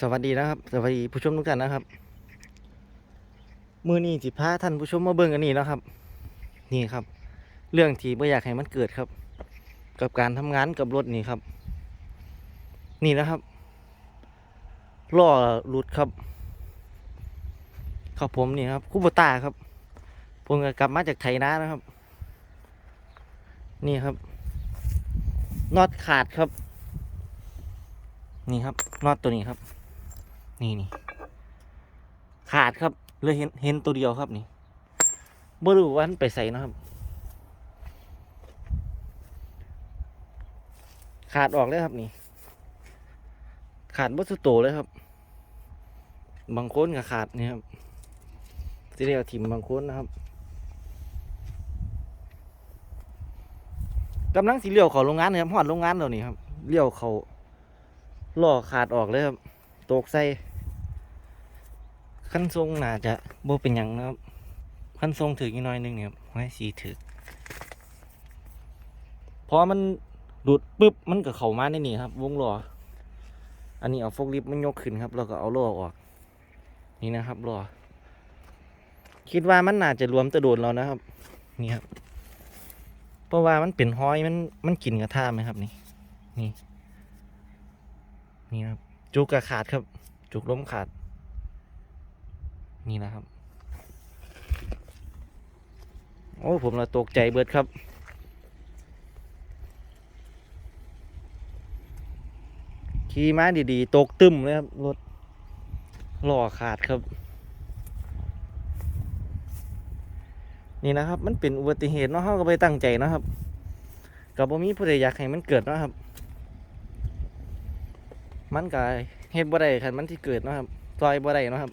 สวัสดีนะครับ สวัสดีผู้ชมทุกท่านนะครับ มือนี้จิพาท่านผู้ชมมาเบิ่งอันนี้นะครับ นี่ครับ เรื่องที่ไม่อยากให้มันเกิดครับ กับการทำงานกับรถนี่ครับ นี่นะครับล้อหลุดครับครับผมนี่ครับคูบตาครับผมก็กลับมาจากไถนานะครับ นี่ครับน็อตขาดครับ นี่ครับน็อตตัวนี้ครับ นี่นี่ขาดครับเลยเห็นเห็นตัวเดียวครับนี่บ่รู้ว่ามันไปใส่นาะครับ ขาดออกเลยครับนี่ ขาดวัสโตเลยครับ บางคนก็ขาดนี่ครับสิเรียกว่าถิ่มบางคนนะครับกำลังสีเลี้ยวเขาโรงงานนะครับหอดโรงงานเรานี่ครับเลี้ยวเขาล่อขาดออกเลยครับตกใส่ ขั้นทรงน่าจะโบเป็นหยังนะครับขั้นทรงถืออีกน้อยนึงเนี่ยครับไว้สีถือพอมันหลุดปุ๊บมันก็เข้ามาในนี่ครับ วงล้ออันนี้เอาโฟกลิฟต์มันยกขึ้นครับแล้วก็เอาล้อออก นี่นะครับล้อคิดว่ามันน่าจะรวมตะโดนเรานะครับ นี่ครับเพราะว่ามันเป็นห้อยมันมันกินกระทะไหมครับนี่นี่นี่ครับจุกกระขาดครับ จุกล้มขาด นี่นะครับ โอ้ผมละตกใจเบิดครับ ขี่ม้าดีๆ ตกตึมเลยครับ รถล้อขาดครับ นี่นะครับ มันเป็นอุบัติเหตุเนาะเขาก็ไปตั้งใจนะครับกับบ่มีผู้ใดอยากให้มันเกิดนะครับ มันก็เฮ็ดบ่ได้คันมันที่เกิดนะครับซอยบ่ได้นะครับ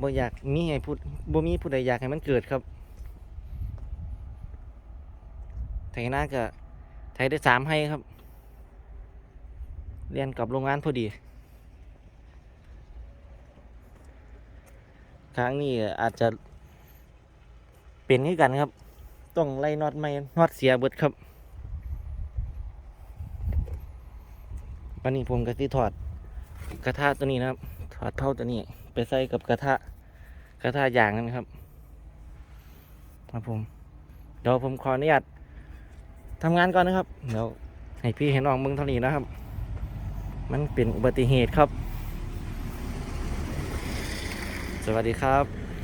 บ่อยากมีให้พูดบ่มีผู้ใดอยากให้มันเกิดครับ ไถนาก็ไถได้สามให้ครับ เรียนกับโรงงานพอดี ครั้งนี้อาจจะเป็นที่กันครับ ต้องไล่น็อตไม่น็อตเสียเบิดครับวันนี้ผมก็ที่ถอดกระทะตัวนี้นะครับ ถอดเท่าตัวนี้ ไปใส่กับกระทะ กระทะยางนะครับ ครับผม เดี๋ยวผมขออนุญาตทำงานก่อนนะครับ เดี๋ยวให้พี่ให้น้องเบิ่งเท่านี้นะครับ มันเป็นอุบัติเหตุครับ สวัสดีครับ